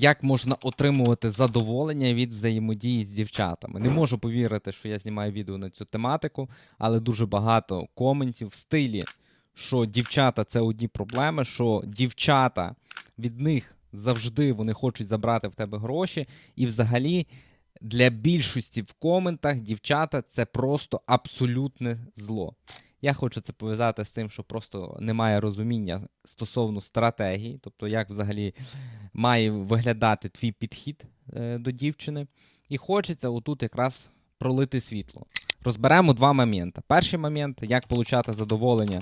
Як можна отримувати задоволення від взаємодії з дівчатами? Не можу повірити, що я знімаю відео на цю тематику, але дуже багато коментів в стилі, що дівчата це одні проблеми, що дівчата від них завжди вони хочуть забрати в тебе гроші, і взагалі для більшості в коментах дівчата це просто абсолютне зло. Я хочу це пов'язати з тим, що просто немає розуміння стосовно стратегії, тобто як взагалі має виглядати твій підхід е, до дівчини. І хочеться отут якраз пролити світло. Розберемо два моменти. Перший момент, як отримати задоволення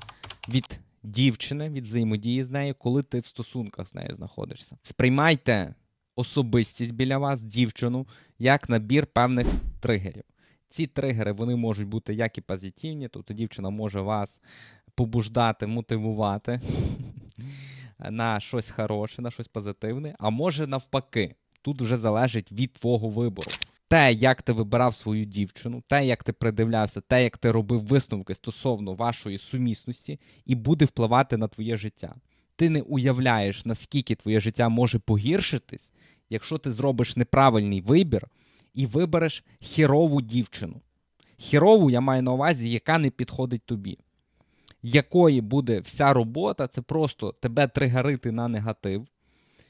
від дівчини, від взаємодії з нею, коли ти в стосунках з нею знаходишся. Сприймайте особистість біля вас, дівчину, як набір певних тригерів. Ці тригери вони можуть бути як і позитивні, тобто дівчина може вас побуждати, мотивувати на щось хороше, на щось позитивне, а може навпаки. Тут вже залежить від твого вибору. Те, як ти вибирав свою дівчину, те, як ти придивлявся, те, як ти робив висновки стосовно вашої сумісності, і буде впливати на твоє життя. Ти не уявляєш, наскільки твоє життя може погіршитись, якщо ти зробиш неправильний вибір і вибереш хірову дівчину. Хірову я маю на увазі, яка не підходить тобі. Якої буде вся робота, це просто тебе тригерити на негатив,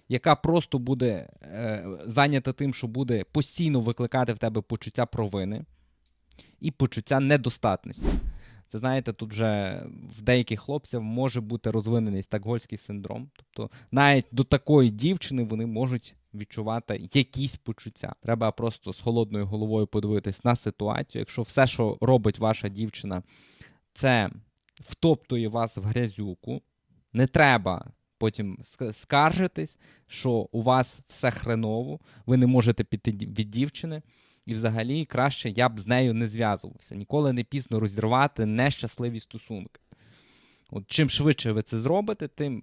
яка просто буде е, зайнята тим, що буде постійно викликати в тебе почуття провини і почуття недостатності. Це знаєте, тут вже в деяких хлопців може бути розвинений стокгольський синдром. Тобто навіть до такої дівчини вони можуть відчувати якісь почуття. Треба просто з холодною головою подивитись на ситуацію. Якщо все, що робить ваша дівчина, це втоптує вас в грязюку, не треба потім ск- скаржитись, що у вас все хреново, ви не можете піти від дівчини. І взагалі краще я б з нею не зв'язувався. Ніколи не пізно розірвати нещасливі стосунки. От чим швидше ви це зробите, тим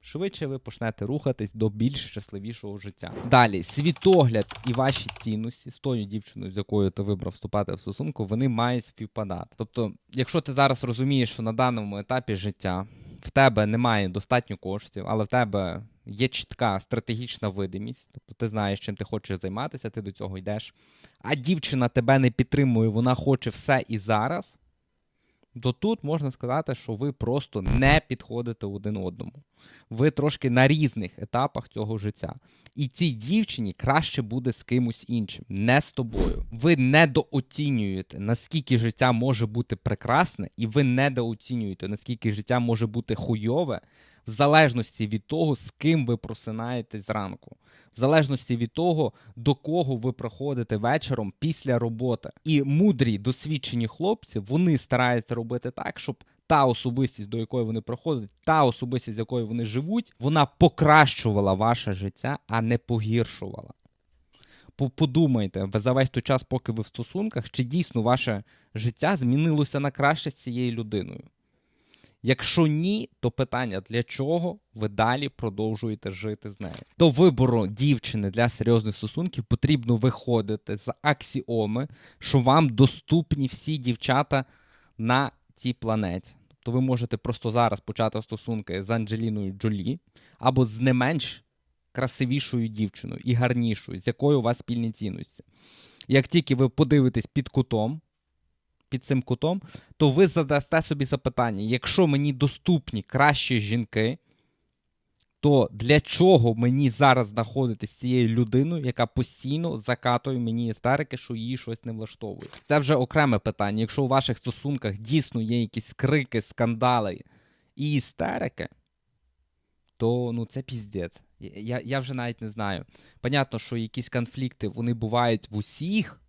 швидше ви почнете рухатись до більш щасливішого життя. Далі, світогляд і ваші цінності з тою дівчиною, з якою ти вибрав вступати в стосунку, вони мають співпадати. Тобто, якщо ти зараз розумієш, що на даному етапі життя в тебе немає достатньо коштів, але в тебе є чітка стратегічна видимість, тобто ти знаєш, чим ти хочеш займатися, ти до цього йдеш. А дівчина тебе не підтримує, вона хоче все і зараз. То тут можна сказати, що ви просто не підходите один одному. Ви трошки на різних етапах цього життя. І цій дівчині краще буде з кимось іншим, не з тобою. Ви недооцінюєте, наскільки життя може бути прекрасне, і ви недооцінюєте, наскільки життя може бути хуйове, в залежності від того, з ким ви просинаєтесь зранку, в залежності від того, до кого ви приходите вечором після роботи. І мудрі досвідчені хлопці вони стараються робити так, щоб та особистість, до якої вони приходять, та особистість, з якою вони живуть, вона покращувала ваше життя, а не погіршувала. Подумайте ви за весь той час, поки ви в стосунках, чи дійсно ваше життя змінилося на краще з цією людиною. Якщо ні, то питання, для чого ви далі продовжуєте жити з нею? До вибору дівчини для серйозних стосунків потрібно виходити з аксіоми, що вам доступні всі дівчата на цій планеті. Тобто ви можете просто зараз почати стосунки з Анджеліною Джолі або з не менш красивішою дівчиною і гарнішою, з якою у вас спільні цінності. Як тільки ви подивитесь під кутом, під цим кутом, то ви задасте собі запитання: якщо мені доступні кращі жінки, то для чого мені зараз знаходитись з цією людиною, яка постійно закатує мені істерики, що її щось не влаштовує? Це вже окреме питання. Якщо у ваших стосунках дійсно є якісь крики, скандали і істерики, то ну це піздець. Я, я вже навіть не знаю. Понятно, що якісь конфлікти вони бувають в усіх.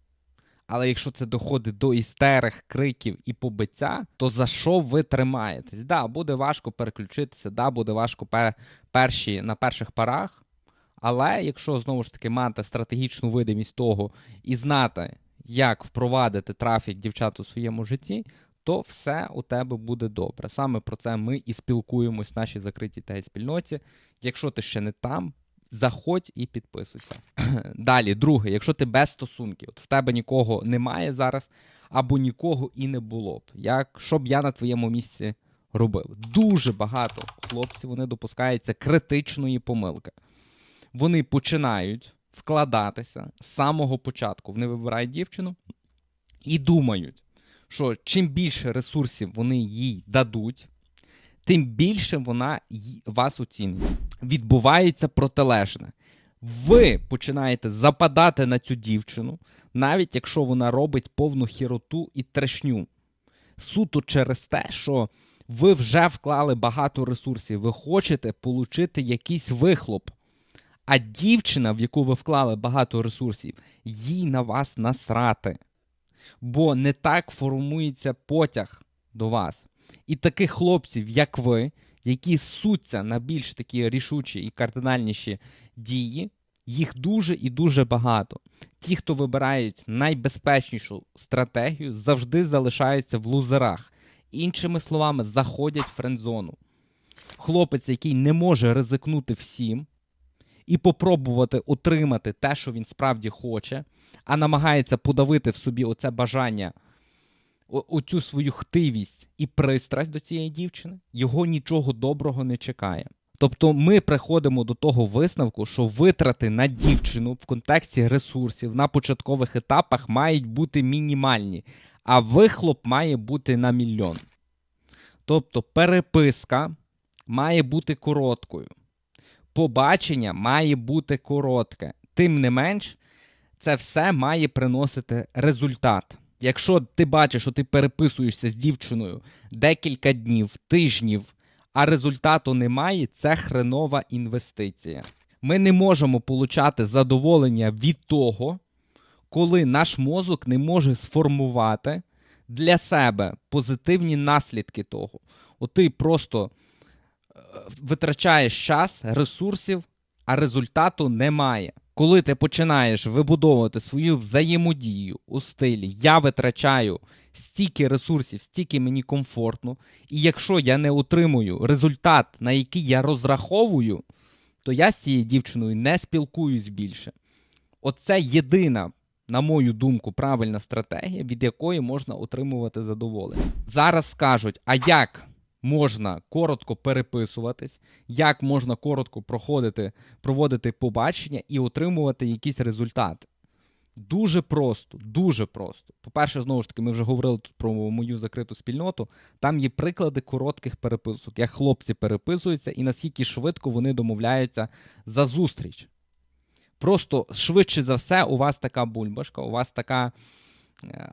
Але якщо це доходить до істерик, криків і побиття, то за що ви тримаєтесь? Да, буде важко переключитися, да, буде важко пер, перші, на перших парах. Але якщо знову ж таки мати стратегічну видимість того і знати, як впровадити трафік дівчат у своєму житті, то все у тебе буде добре. Саме про це ми і спілкуємось в нашій закритій та спільноті. Якщо ти ще не там, заходь і підписуйся. Далі, друге, якщо ти без стосунків, от в тебе нікого немає зараз, або нікого і не було б. Як що б я на твоєму місці робив? Дуже багато хлопців вони допускаються критичної помилки. вони починають вкладатися з самого початку. Вони вибирають дівчину і думають, що чим більше ресурсів вони їй дадуть, тим більше вона вас оцінить. Відбувається протилежне. Ви починаєте западати на цю дівчину, навіть якщо вона робить повну хіроту і трешню. Суто через те, що ви вже вклали багато ресурсів, ви хочете отримати якийсь вихлоп. А дівчина, в яку ви вклали багато ресурсів, їй на вас насрати. Бо не так формується потяг до вас. І таких хлопців, як ви, які суться на більш такі рішучі і кардинальніші дії, їх дуже і дуже багато. Ті, хто вибирають найбезпечнішу стратегію, завжди залишаються в лузерах. Іншими словами, заходять в френдзону. Хлопець, який не може ризикнути всім і попробувати отримати те, що він справді хоче, а намагається подавити в собі оце бажання, оцю свою хтивість і пристрасть до цієї дівчини, його нічого доброго не чекає. Тобто ми приходимо до того висновку, що витрати на дівчину в контексті ресурсів на початкових етапах мають бути мінімальні, а вихлоп має бути на мільйон. Тобто переписка має бути короткою. Побачення має бути коротке. Тим не менш, це все має приносити результат. Якщо ти бачиш, що ти переписуєшся з дівчиною декілька днів, тижнів, а результату немає, це хренова інвестиція. Ми не можемо получати задоволення від того, коли наш мозок не може сформувати для себе позитивні наслідки того. От ти просто е, витрачаєш час, ресурсів, а результату немає. Коли ти починаєш вибудовувати свою взаємодію у стилі я витрачаю стільки ресурсів, стільки мені комфортно, і якщо я не отримую результат, на який я розраховую, то я з цією дівчиною не спілкуюсь більше. Оце єдина, на мою думку, правильна стратегія, від якої можна отримувати задоволення. Зараз скажуть, а як можна коротко переписуватись, як можна коротко проходити, проводити побачення і отримувати якісь результати. Дуже просто, дуже просто. По-перше, знову ж таки, ми вже говорили тут про мою закриту спільноту. Там є приклади коротких переписок, як хлопці переписуються і наскільки швидко вони домовляються за зустріч. Просто швидше за все, у вас така бульбашка, у вас така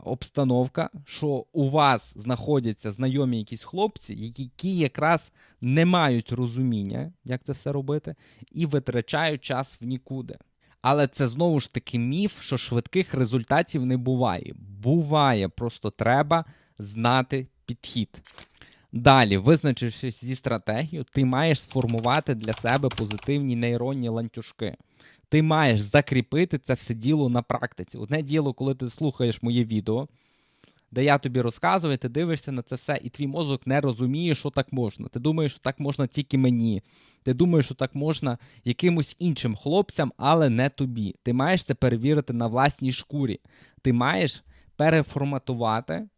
обстановка, що у вас знаходяться знайомі якісь хлопці, які якраз не мають розуміння, як це все робити, і витрачають час в нікуди. Але це знову ж таки міф, що швидких результатів не буває. Буває, просто треба знати підхід. Далі, визначившись зі стратегією, ти маєш сформувати для себе позитивні нейронні ланцюжки. Ти маєш закріпити це все діло на практиці. Одне діло, коли ти слухаєш моє відео, де я тобі розказую, ти дивишся на це все, і твій мозок не розуміє, що так можна. Ти думаєш, що так можна тільки мені. Ти думаєш, що так можна якимось іншим хлопцям, але не тобі. Ти маєш це перевірити на власній шкурі. Ти маєш переформатувати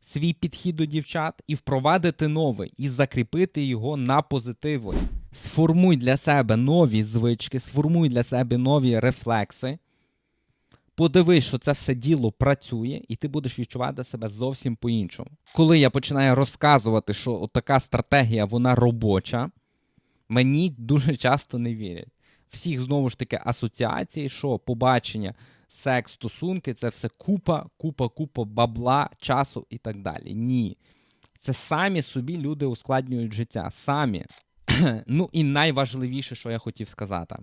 свій підхід до дівчат і впровадити новий, і закріпити його на позитиві. Сформуй для себе нові звички, сформуй для себе нові рефлекси. Подивись, що це все діло працює, і ти будеш відчувати себе зовсім по-іншому. Коли я починаю розказувати, що така стратегія вона робоча, мені дуже часто не вірять. Всіх знову ж таки асоціації, що побачення, секс, стосунки це все купа, купа, купа бабла, часу і так далі. Ні. Це самі собі люди ускладнюють життя. Самі. ну і найважливіше, що я хотів сказати: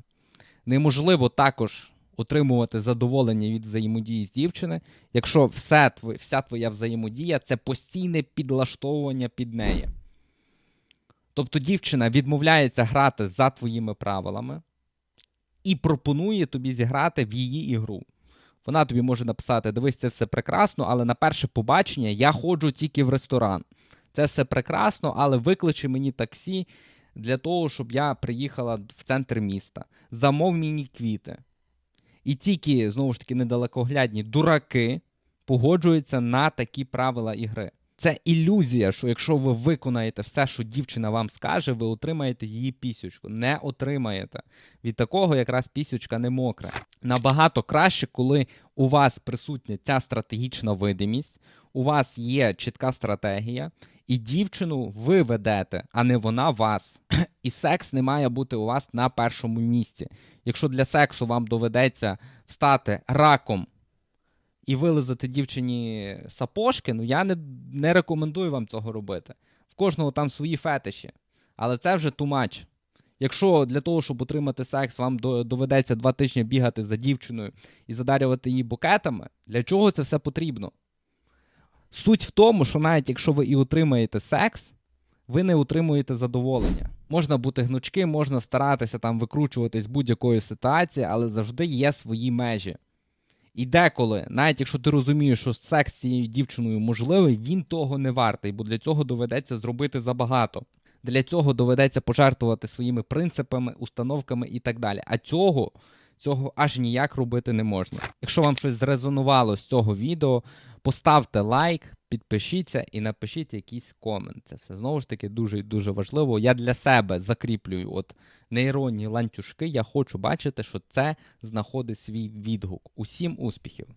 неможливо також отримувати задоволення від взаємодії з дівчини, якщо все, вся твоя взаємодія це постійне підлаштовування під неї. Тобто дівчина відмовляється грати за твоїми правилами і пропонує тобі зіграти в її ігру. Вона тобі може написати: дивись, це все прекрасно, але на перше побачення я ходжу тільки в ресторан. Це все прекрасно, але викличе мені таксі для того, щоб я приїхала в центр міста. Замов мені квіти. І тільки, знову ж таки, недалекоглядні дураки погоджуються на такі правила ігри. Це ілюзія, що якщо ви виконаєте все, що дівчина вам скаже, ви отримаєте її пісючку. Не отримаєте. Від такого якраз пісючка не мокра. Набагато краще, коли у вас присутня ця стратегічна видимість, у вас є чітка стратегія, і дівчину ви ведете, а не вона вас. І секс не має бути у вас на першому місці. Якщо для сексу вам доведеться встати раком і вилизати дівчині сапожки, ну я не, не рекомендую вам цього робити. В кожного там свої фетиші. Але це вже much. Якщо для того, щоб отримати секс, вам доведеться два тижні бігати за дівчиною і задарювати її букетами, для чого це все потрібно? Суть в тому, що навіть якщо ви і отримаєте секс, ви не отримуєте задоволення. Можна бути гнучким, можна старатися там викручуватись будь-якої ситуації, але завжди є свої межі. І деколи, навіть якщо ти розумієш, що секс з цією дівчиною можливий, він того не вартий, бо для цього доведеться зробити забагато. Для цього доведеться пожертвувати своїми принципами, установками і так далі. А цього, цього аж ніяк робити не можна. Якщо вам щось зрезонувало з цього відео, поставте лайк, підпишіться і напишіть якийсь комент. Це все знову ж таки дуже і дуже важливо. Я для себе закріплюю от нейронні ланцюжки. Я хочу бачити, що це знаходить свій відгук. Усім успіхів!